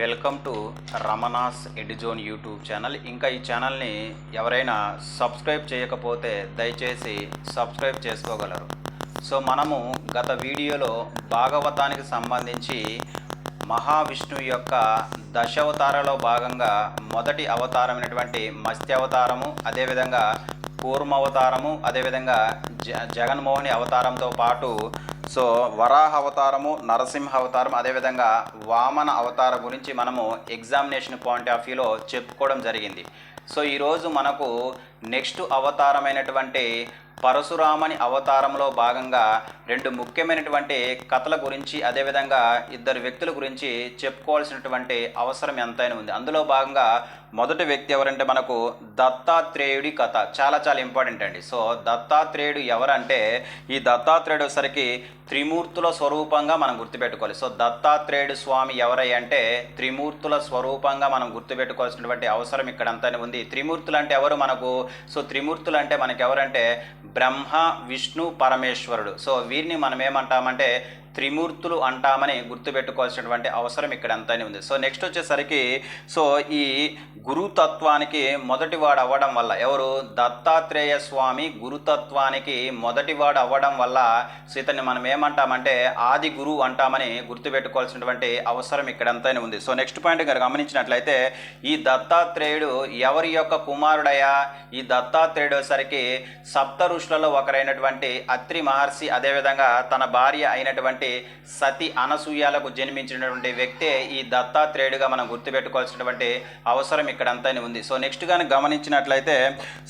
Welcome to Ramana's ఎడిజోన్ YouTube channel. ఇంకా ఈ ఛానల్ని ఎవరైనా సబ్స్క్రైబ్ చేయకపోతే దయచేసి సబ్స్క్రైబ్ చేసుకోగలరు. సో మనము గత వీడియోలో భాగవతానికి సంబంధించి మహావిష్ణువు యొక్క దశావతారాలో భాగంగా మొదటి అవతారమైనటువంటి మత్స్య అవతారము అదేవిధంగా కూర్మ అవతారము అదేవిధంగా జ జగన్మోహిని అవతారంతో పాటు సో వరాహ అవతారము నరసింహ అవతారం అదేవిధంగా వామన అవతారం గురించి మనము ఎగ్జామినేషన్ పాయింట్ ఆఫ్ వ్యూలో చెప్పుకోవడం జరిగింది. సో ఈరోజు మనకు నెక్స్ట్ అవతారమైనటువంటి పరశురామని అవతారంలో భాగంగా రెండు ముఖ్యమైనటువంటి కథల గురించి అదేవిధంగా ఇద్దరు వ్యక్తుల గురించి చెప్పుకోవాల్సినటువంటి అవసరం ఎంతైనా ఉంది. అందులో భాగంగా మొదటి వ్యక్తి ఎవరంటే మనకు దత్తాత్రేయుడి కథ. చాలా చాలా ఇంపార్టెంట్ అండి. సో దత్తాత్రేయుడు ఎవరంటే ఈ దత్తాత్రేయుడు సరికి త్రిమూర్తుల స్వరూపంగా మనం గుర్తుపెట్టుకోవాలి. సో దత్తాత్రేయుడు స్వామి ఎవరై అంటే త్రిమూర్తుల స్వరూపంగా మనం గుర్తుపెట్టుకోవాల్సినటువంటి అవసరం ఇక్కడ అంతా ఉంది. త్రిమూర్తులు అంటే ఎవరు మనకు? సో త్రిమూర్తులు అంటే మనకు ఎవరంటే బ్రహ్మ విష్ణు పరమేశ్వరుడు. సో వీరిని మనం ఏమంటామంటే త్రిమూర్తులు అంటామని గుర్తుపెట్టుకోవాల్సినటువంటి అవసరం ఇక్కడ అంతానే ఉంది. సో నెక్స్ట్ వచ్చేసరికి సో ఈ గురుతత్వానికి మొదటివాడు అవ్వడం వల్ల. ఎవరు? దత్తాత్రేయ స్వామి గురుతత్వానికి మొదటివాడు అవ్వడం వల్ల సో ఇతన్ని మనం ఏమంటామంటే ఆది గురువు అంటామని గుర్తుపెట్టుకోవాల్సినటువంటి అవసరం ఇక్కడంతైనా ఉంది. సో నెక్స్ట్ పాయింట్ గారు గమనించినట్లయితే ఈ దత్తాత్రేయుడు ఎవరి యొక్క కుమారుడయ్యా? ఈ దత్తాత్రేయుడు సరికి సప్త ఋషులలో ఒకరైనటువంటి అత్రి మహర్షి అదేవిధంగా తన భార్య అయినటువంటి సతి అనసూయాలకు జన్మించినటువంటి వ్యక్తే ఈ దత్తాత్రేయుడుగా మనం గుర్తుపెట్టుకోవాల్సినటువంటి అవసరం ఇక్కడ అంతానే ఉంది. సో నెక్స్ట్ కానీ గమనించినట్లయితే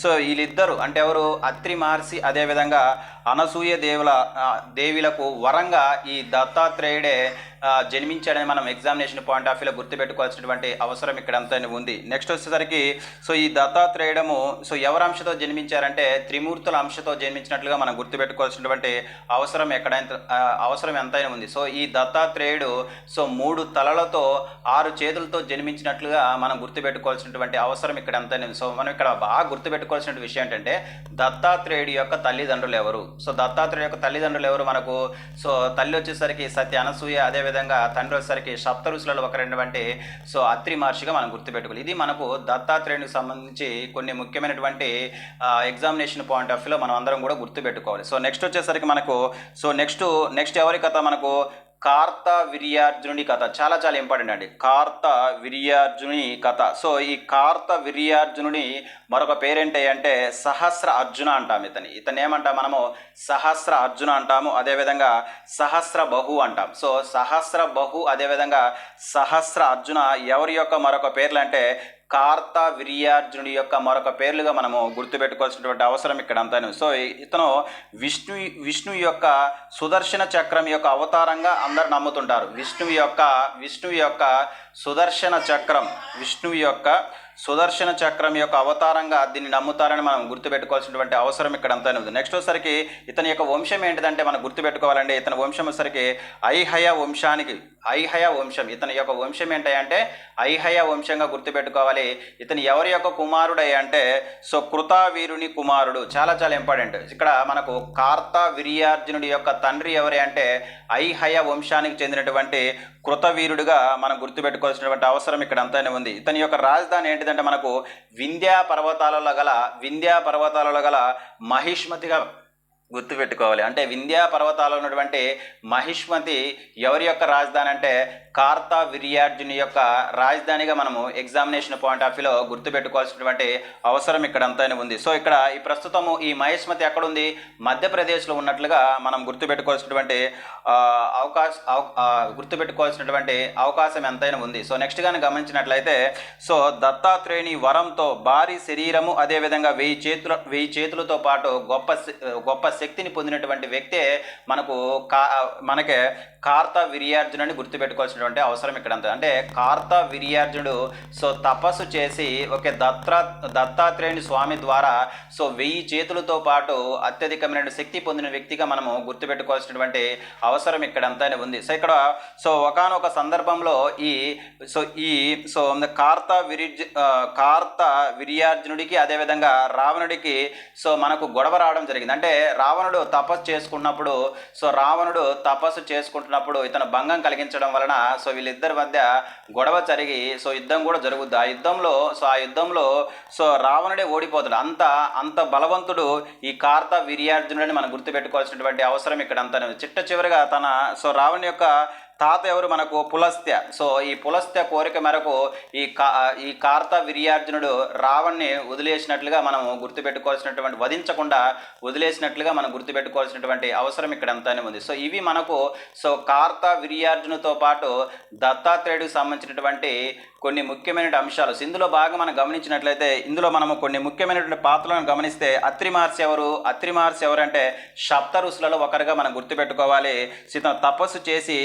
సో వీళ్ళిద్దరు అంటే ఎవరు? అత్రి మహర్షి అదేవిధంగా అనసూయ దేవుల దేవులకు దేవిలకు వరంగా ఈ దత్తాత్రేయుడే జన్మించాడని మనం ఎగ్జామినేషన్ పాయింట్ ఆఫ్ వ్యూలో గుర్తుపెట్టుకోవాల్సినటువంటి అవసరం ఇక్కడ ఉంది. నెక్స్ట్ వచ్చేసరికి సో ఈ దత్తాత్రేయుడము సో ఎవరి అంశతో జన్మించారంటే త్రిమూర్తుల అంశతో జన్మించినట్లుగా మనం గుర్తుపెట్టుకోవాల్సినటువంటి అవసరం ఎక్కడైనా అవసరం ఎంతైనా ఉంది. సో ఈ దత్తాత్రేయుడు సో మూడు తలలతో ఆరు చేతులతో జన్మించినట్లుగా మనం గుర్తుపెట్టుకోవాల్సినటువంటి అవసరం ఇక్కడ ఎంతైనా ఉంది. సో మనం ఇక్కడ బాగా గుర్తుపెట్టుకోవాల్సిన విషయం ఏంటంటే దత్తాత్రేయుడి యొక్క తల్లిదండ్రులు ఎవరు? సో దత్తాత్రేయుడు యొక్క తల్లిదండ్రులు ఎవరు? మనకు సో తల్లి వచ్చేసరికి సత్య అనసూయ అదే అదేవిధంగా తండ్రి వచ్చేసరికి సప్త ఋషులలో ఒకరైనటువంటి సో అత్రి మహర్షిగా మనం గుర్తుపెట్టుకోవాలి. ఇది మనకు దత్తాత్రేయునికి సంబంధించి కొన్ని ముఖ్యమైనటువంటి ఎగ్జామినేషన్ పాయింట్ ఆఫ్ వ్యూలో మనం అందరం కూడా గుర్తుపెట్టుకోవాలి. సో నెక్స్ట్ వచ్చేసరికి మనకు సో నెక్స్ట్ నెక్స్ట్ ఎవరి కథ మనకు కార్త విర్యార్జునుడి కథ. చాలా చాలా ఇంపార్టెంట్ అండి. కార్త విర్యార్జుని కథ. సో ఈ కార్త విర్యార్జునుడి మరొక పేరేంటి అంటే సహస్ర అర్జున అంటాం ఇతని ఇతను ఏమంటాం మనము? సహస్ర అర్జున అంటాము. అదేవిధంగా సహస్ర బహు అంటాం. సో సహస్ర బహు అదేవిధంగా సహస్ర అర్జున ఎవరి యొక్క మరొక పేర్లు అంటే కార్త విరియార్జునుడి యొక్క మరొక పేర్లుగా మనము గుర్తుపెట్టుకోవాల్సినటువంటి అవసరం ఇక్కడ అంతాను సో ఇతను విష్ణు విష్ణు యొక్క సుదర్శన చక్రం యొక్క అవతారంగా అందరు నమ్ముతుంటారు. విష్ణువు యొక్క విష్ణువు యొక్క సుదర్శన చక్రం విష్ణువు యొక్క సుదర్శన చక్రం యొక్క అవతారంగా దీన్ని నమ్ముతారని మనం గుర్తుపెట్టుకోవాల్సినటువంటి అవసరం ఇక్కడ అంతా ఉంది. నెక్స్ట్ వచ్చేసరికి ఇతని యొక్క వంశం ఏంటిదంటే మనం గుర్తుపెట్టుకోవాలండి. ఇతని వంశం వచ్చేసరికి ఐహయ వంశానికి ఐహయ వంశం. ఇతని యొక్క వంశం ఏంటంటే ఐహయ వంశంగా గుర్తుపెట్టుకోవాలి. ఇతను ఎవరి యొక్క కుమారుడై అంటే సో కృతావీరుని కుమారుడు. చాలా చాలా ఇంపార్టెంట్. ఇక్కడ మనకు కార్త విర్యార్జునుడి యొక్క తండ్రి ఎవరి అంటే ఐహయ వంశానికి చెందినటువంటి కృతవీరుడుగా మనం గుర్తుపెట్టుకోవాల్సినటువంటి అవసరం ఇక్కడ అంతానే ఉంది. ఇతని యొక్క రాజధాని ఏంటి ఏంటిదంటే మనకు వింధ్యా పర్వతాలలో గల వింధ్యా పర్వతాలలో గల మహిష్మతిగా గుర్తుపెట్టుకోవాలి. అంటే వింధ్యా పర్వతాల్లో ఉన్నటువంటి మహిష్మతి ఎవరి యొక్క రాజధాని అంటే కార్త విర్యార్జుని యొక్క రాజధానిగా మనము ఎగ్జామినేషన్ పాయింట్ ఆఫ్ వ్యూలో గుర్తుపెట్టుకోవాల్సినటువంటి అవసరం ఇక్కడ అంతైనా ఉంది. సో ఇక్కడ ఈ ప్రస్తుతము ఈ మహిష్మతి ఎక్కడుంది? మధ్యప్రదేశ్లో ఉన్నట్లుగా మనం గుర్తుపెట్టుకోవాల్సినటువంటి అవకాశ గుర్తుపెట్టుకోవాల్సినటువంటి అవకాశం ఎంతైనా ఉంది. సో నెక్స్ట్ కానీ గమనించినట్లయితే సో దత్తాత్రేయుని వరంతో భారీ శరీరము అదేవిధంగా వెయ్యి చేతుల వెయ్యి చేతులతో పాటు గొప్ప గొప్ప శక్తిని పొందినటువంటి వ్యక్తే మనకు కా మనకి కార్త విర్యార్జునుని గుర్తుపెట్టుకోవాల్సినటువంటి అవసరం ఇక్కడ అంత అంటే కార్త విర్యార్జునుడు సో తపస్సు చేసి ఓకే దత్తా దత్తాత్రేయుని స్వామి ద్వారా సో వెయ్యి చేతులతో పాటు అత్యధికమైన శక్తి పొందిన వ్యక్తిగా మనము గుర్తుపెట్టుకోవాల్సినటువంటి అవసరం ఇక్కడంతానే ఉంది. సో ఇక్కడ సో ఒకానొక సందర్భంలో ఈ సో ఈ సో కార్త విరిజ్ కార్త విర్యార్జునుడికి అదేవిధంగా రావణుడికి సో మనకు గొడవ రావడం జరిగింది. అంటే రావణుడు తపస్సు చేసుకున్నప్పుడు సో రావణుడు తపస్సు చేసుకుంటు చేసుకుంటున్నప్పుడు ఇతను భంగం కలిగించడం వలన సో వీళ్ళిద్దరి మధ్య గొడవ జరిగి సో యుద్ధం కూడా జరుగుద్ది. ఆ యుద్ధంలో సో ఆ యుద్ధంలో సో రావణుడే ఓడిపోతాడు. అంత అంత బలవంతుడు ఈ కార్త వీర్యార్జునుడని మనం గుర్తుపెట్టుకోవాల్సినటువంటి అవసరం ఇక్కడ అంతా చిట్ట చివరిగా తన సో రావణ్ యొక్క తాత ఎవరు మనకు పులస్త్య. సో ఈ పులస్త్య కోరిక మేరకు ఈ కా ఈ కార్త విర్యార్జునుడు రావణ్ణి వదిలేసినట్లుగా మనం గుర్తుపెట్టుకోవాల్సినటువంటి వధించకుండా వదిలేసినట్లుగా మనం గుర్తుపెట్టుకోవాల్సినటువంటి అవసరం ఇక్కడ ఎంతనే ఉంది. సో ఇవి మనకు సో కార్త విర్యార్జునుతో పాటు దత్తాత్రేయుడికి సంబంధించినటువంటి కొన్ని ముఖ్యమైన అంశాలు. ఇందులో బాగా మనం గమనించినట్లయితే ఇందులో మనము కొన్ని ముఖ్యమైనటువంటి పాత్రలను గమనిస్తే అత్రిమర్షి ఎవరు అత్రిమర్ష ఎవరంటే సప్త ఋషులలో ఒకరుగా మనం గుర్తుపెట్టుకోవాలి. సో ఇతను తపస్సు చేసి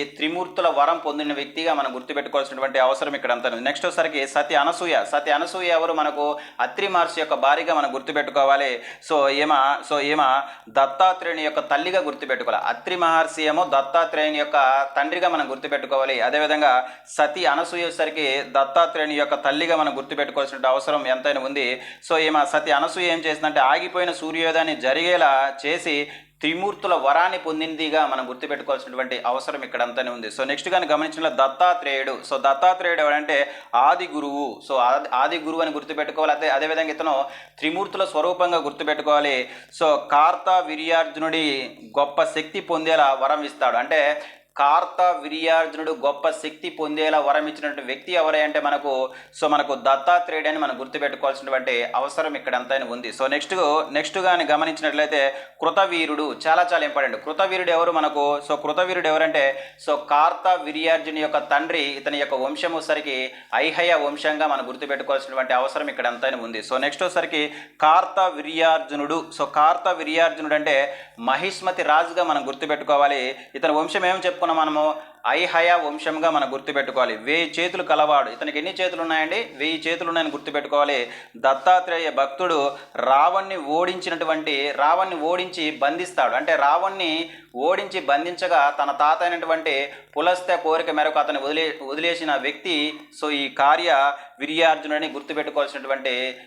త్రిమూర్తుల వరం పొందిన వ్యక్తిగా మనం గుర్తుపెట్టుకోవాల్సినటువంటి అవసరం ఇక్కడ అంతా నెక్స్ట్ వచ్చేసరికి సతి అనసూయ. సతి అనసూయ ఎవరు? మనకు అత్రి మహర్షి యొక్క భార్యగా మనం గుర్తుపెట్టుకోవాలి. సో ఏమ? సో ఏమ? దత్తాత్రేయుని యొక్క తల్లిగా గుర్తుపెట్టుకోవాలి. అత్రి మహర్షి ఏమో దత్తాత్రేయుని యొక్క తండ్రిగా మనం గుర్తుపెట్టుకోవాలి. అదేవిధంగా సతి అనసూయ వచ్చేసరికి దత్తాత్రేయుని యొక్క తల్లిగా మనం గుర్తుపెట్టుకోవాల్సిన అవసరం ఎంతైనా ఉంది. సో ఏమ? సతి అనసూయ ఏం చేసిందంటే ఆగిపోయిన సూర్యోదయాన్ని జరిగేలా చేసి త్రిమూర్తుల వరాన్ని పొందిందిగా మనం గుర్తుపెట్టుకోవాల్సినటువంటి అవసరం ఇక్కడంతానే ఉంది. సో నెక్స్ట్ కానీ గమనించిన దత్తాత్రేయుడు. సో దత్తాత్రేయుడు ఎవరంటే ఆది గురువు. సో ఆది ఆది గురువు అని గుర్తుపెట్టుకోవాలి. అదే అదేవిధంగా ఇతను త్రిమూర్తుల స్వరూపంగా గుర్తుపెట్టుకోవాలి. సో కార్త విర్యార్జునుడి గొప్ప శక్తి పొందేలా వరం ఇస్తాడు. అంటే కార్త విరియార్జునుడు గొప్ప శక్తి పొందేలా వరం ఇచ్చినటువంటి వ్యక్తి ఎవరే అంటే మనకు సో మనకు దత్తాత్రేయుడు అని మనం గుర్తుపెట్టుకోవాల్సినటువంటి అవసరం ఇక్కడ అంతైనా ఉంది. సో నెక్స్ట్ నెక్స్ట్ కానీ గమనించినట్లయితే కృతవీరుడు చాలా చాలా ఇంపార్టెంట్. కృతవీరుడు ఎవరు మనకు? సో కృతవీరుడు ఎవరంటే సో కార్త విరియార్జుని యొక్క తండ్రి ఇతని యొక్క వంశం వచ్చరికి ఐహయ వంశంగా మనం గుర్తుపెట్టుకోవాల్సినటువంటి అవసరం ఇక్కడ అంతైనా ఉంది. సో నెక్స్ట్ వచ్చరికి కార్త విరియార్జునుడు సో కార్త విరియార్జునుడు అంటే మహిష్మతి రాజుగా మనం గుర్తుపెట్టుకోవాలి. ఇతని వంశం ఏం చెప్పుకున్నాం మనము ఐహయ వంశంగా మనం గుర్తుపెట్టుకోవాలి. వెయ్యి చేతులు కలవాడు. ఇతనికి ఎన్ని చేతులు ఉన్నాయండి వెయ్యి చేతులు ఉన్నాయని గుర్తుపెట్టుకోవాలి. దత్తాత్రేయ భక్తుడు రావణ్ణి ఓడించినటువంటి రావణ్ణి ఓడించి బంధిస్తాడు. అంటే రావణ్ణి ఓడించి బంధించగా తన తాత అయినటువంటి పులస్త్య కోరిక మేరకు అతను వదిలే వదిలేసిన వ్యక్తి. సో ఈ కార్య విర్యార్జునుడిని గుర్తుపెట్టుకోవాల్సినటువంటి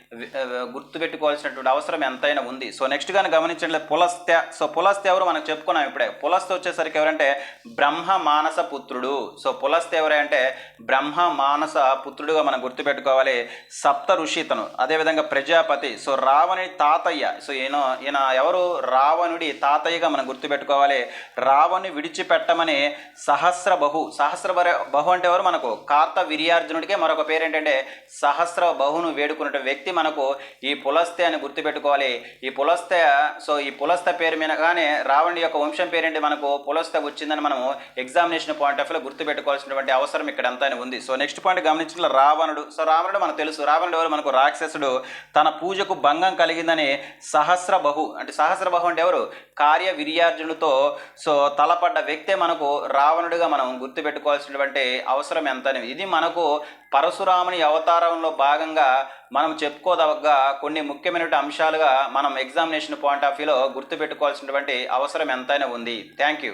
గుర్తుపెట్టుకోవాల్సినటువంటి అవసరం ఎంతైనా ఉంది. సో నెక్స్ట్ కానీ గమనించండి పులస్త్య సో పులస్త్య ఎవరు? మనం చెప్పుకున్నాం ఇప్పుడే. పులస్త వచ్చేసరికి ఎవరంటే బ్రహ్మ మానస పుత్రుడు. సో పులస్త్య అంటే బ్రహ్మ మానస పుత్రుడుగా మనం గుర్తుపెట్టుకోవాలి. సప్త ఋషి ఇతను అదేవిధంగా ప్రజాపతి సో రావణుడి తాతయ్య. సో ఈయన ఈయన ఎవరు? రావణుడి తాతయ్యగా మనం గుర్తుపెట్టుకోవాలి. రావణ్ణి విడిచిపెట్టమని సహస్ర బహు సహస్ర బహు అంటే ఎవరు? మనకు కార్త విర్యార్జునుడికే మరొక పేరు ఏంటంటే సహస్ర బహును వేడుకున్న వ్యక్తి మనకు ఈ పులస్తే అని గుర్తుపెట్టుకోవాలి. ఈ పులస్తే సో ఈ పులస్త పేరు మీదగానే రావణుడి యొక్క వంశం పేరేంటి? మనకు పులస్త వచ్చిందని మనము ఎగ్జామినేషన్ పాయింట్ ఆఫ్లో గుర్తుపెట్టుకోవాల్సినటువంటి అవసరం ఇక్కడ అంతా ఉంది. సో నెక్స్ట్ పాయింట్ గమనించిన రావణుడు సో రావణుడు మనకు తెలుసు రావణుడు ఎవరు? మనకు రాక్షసుడు తన పూజకు భంగం కలిగిందని సహస్ర బహు అంటే సహస్ర బహు అంటే ఎవరు? కార్య విర్యార్జునుడితో సో తలపడ్డ వ్యక్తే మనకు రావణుడిగా మనం గుర్తుపెట్టుకోవాల్సినటువంటి అవసరం ఎంత ఇది మనకు పరశురాముని అవతారంలో భాగంగా మనం చెప్పుకోదగ్గ కొన్ని ముఖ్యమైన అంశాలుగా మనం ఎగ్జామినేషన్ పాయింట్ ఆఫ్ వ్యూలో గుర్తుపెట్టుకోవాల్సినటువంటి అవసరం ఎంతైనా ఉంది. Thank you